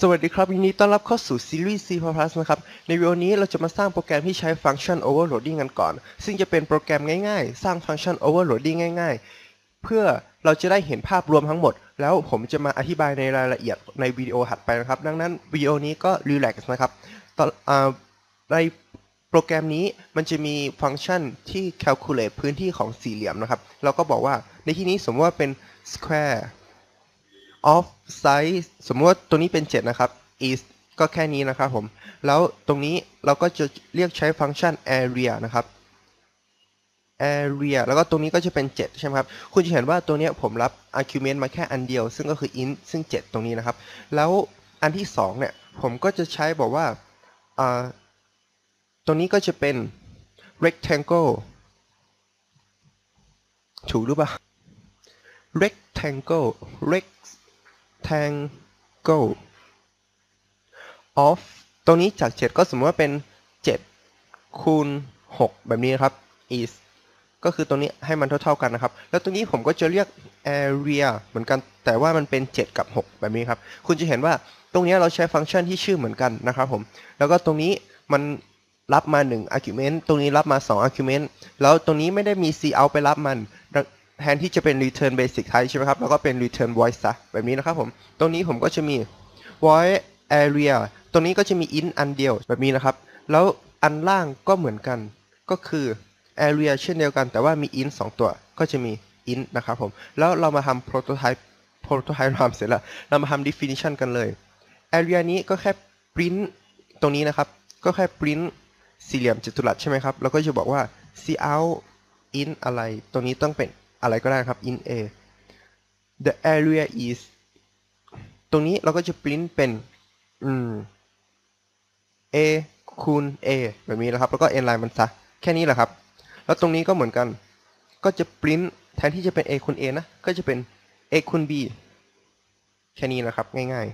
สวัสดีครับยินดีต้อนรับเข้าสู่ซีรีส์ C++ นะครับ ในวิดีโอนี้เราจะมาสร้างโปรแกรมที่ใช้ฟังก์ชัน overloading กันก่อน ซึ่งจะเป็นโปรแกรมง่ายๆ สร้างฟังก์ชัน overloading ง่าย ๆ เพื่อเราจะได้เห็นภาพรวมทั้งหมด แล้วผมจะมาอธิบายในรายละเอียดในวิดีโอถัดไปนะครับ ดังนั้นวิดีโอนี้ก็ relax นะครับตอนอ่าในโปรแกรมนี้มันจะมีฟังก์ชันที่ calculate พื้นที่ของสี่เหลี่ยมนะครับ เราก็บอกว่าในที่นี้สมมติว่าเป็น square of size สมมติว่าตัวนี้เป็น 7 นะครับ is ก็แค่นี้นะครับผม แล้วตรงนี้เราก็จะเรียกใช้ฟังก์ชัน area นะครับ area แล้วก็ตรงนี้ก็จะเป็น 7 ใช่ไหมครับ คุณจะเห็นว่าตัวนี้ผมรับ argument มาแค่อันเดียว ซึ่งก็คือ int ซึ่ง 7 ตรงนี้นะครับ แล้วอันที่ 2 เนี่ย ผมก็จะใช้บอกว่าตรงนี้ก็จะเป็น rectangle ถูกหรือเปล่า rectangle rectangle of ตรงนี้จาก 7 ก็สมมติว่าเป็น 7 คูณ 6 แบบนี้นะครับ is ก็คือตรงนี้ให้มันเท่าๆกันนะครับ แล้วตรงนี้ผมก็จะเรียก area เหมือนกัน แต่ว่ามันเป็น 7 กับ 6 แบบนี้ครับ คุณจะเห็นว่าตรงนี้เราใช้ฟังก์ชันที่ชื่อเหมือนกันนะครับผม แล้วก็ตรงนี้มันรับมา 1 argument ตรงนี้รับมา 2 argument แล้วตรงนี้ไม่ได้มี cout ไปรับมัน แทนที่จะเป็น return basic type ใช่ไหมครับ แล้วก็เป็น return void ซะแบบนี้นะครับผม ตรงนี้ผมก็จะมี void area ตรงนี้ก็จะมี int อันเดียวแบบนี้นะครับ แล้วอันล่างก็เหมือนกัน ก็คือ area เช่นเดียวกัน แต่ว่ามี int 2 ตัว ก็จะมี int นะครับผม แล้วเรามาทำ prototype prototype ทำเสร็จแล้ว เรามาทำ definition กันเลย area นี้ก็แค่ print ตรงนี้นะครับ ก็แค่ print สี่เหลี่ยมจัตุรัสใช่ไหมครับ แล้วก็จะบอกว่า cout int อะไร ตรงนี้ต้องเป็น อะไรก็ได้ครับ in a the area is ตรงนี้เราก็จะ print เป็นอืม a คูณ a แบบนี้นะครับ แล้วก็ n line มันซะ แค่นี้แหละครับ แล้วตรงนี้ก็เหมือนกัน ก็จะ print แทนที่จะเป็น a คูณ a นะ ก็จะเป็น a คูณ b แค่นี้แหละครับ ง่าย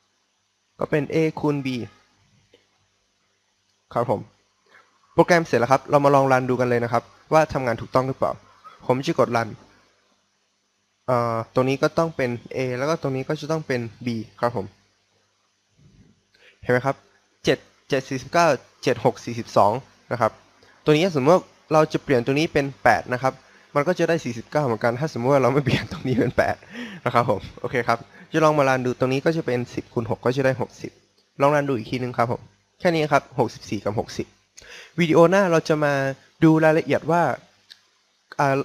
ๆ ก็เป็น a คูณ b ครับผม โปรแกรมเสร็จแล้วครับ เรามาลองรันดูกันเลยนะครับ ว่าทำงานถูกต้องหรือเปล่า ผมจะกดรันเอ่อตรงนี้ก็ต้องเป็น A แล้วก็ตรงนี้ก็จะต้องเป็น B ครับผม เห็นไหมครับ 7 7 49 7 6 42 นะครับ ตัวนี้สมมติว่าเราจะเปลี่ยนตัวนี้เป็น 8 นะครับ มันก็จะได้ 49 เหมือนกัน ถ้าสมมติว่าเราไม่เปลี่ยนตรงนี้เป็น 8 นะครับผม โอเคครับ จะลองมารันดูตรงนี้ก็จะเป็น 10คูณ6ก็จะได้ 60 ลองรันดูอีกทีนึงครับผม แค่นี้ครับ 64 กับ 60 วิดีโอหน้าเราจะมาดูรายละเอียดว่าอ่า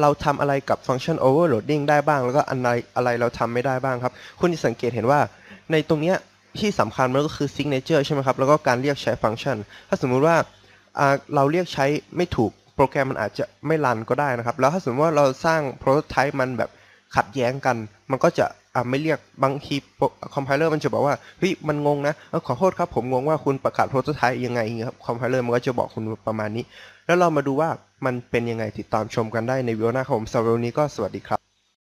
เราทำอะไรกับฟังก์ชัน overloading ได้บ้าง แล้วก็อะไรอะไรเราทำไม่ได้บ้างครับ คุณจะสังเกตเห็นว่าในตรงเนี้ยที่สำคัญมันก็คือ signature ใช่ไหมครับ แล้วก็การเรียกใช้ฟังก์ชัน ถ้าสมมุติว่าเราเรียกใช้ไม่ถูกโปรแกรมมันอาจจะไม่รันก็ได้นะครับ แล้วถ้าสมมติว่าเราสร้าง prototype มันแบบขัดแย้งกัน มันก็จะไม่เรียกบางทีคอมไพเลอร์มันจะบอกว่าเฮ้ยมันงงนะขอโทษครับผมงงว่าคุณประกาศ prototype ยังไงครับคอมไพเลอร์มันก็จะบอกคุณประมาณนี้ แล้วเรามาดูว่า มันเป็นยังไงติดตามชมกันได้ในวิดีโอหน้าครับผมสำหรับวันนี้ก็สวัสดีครับ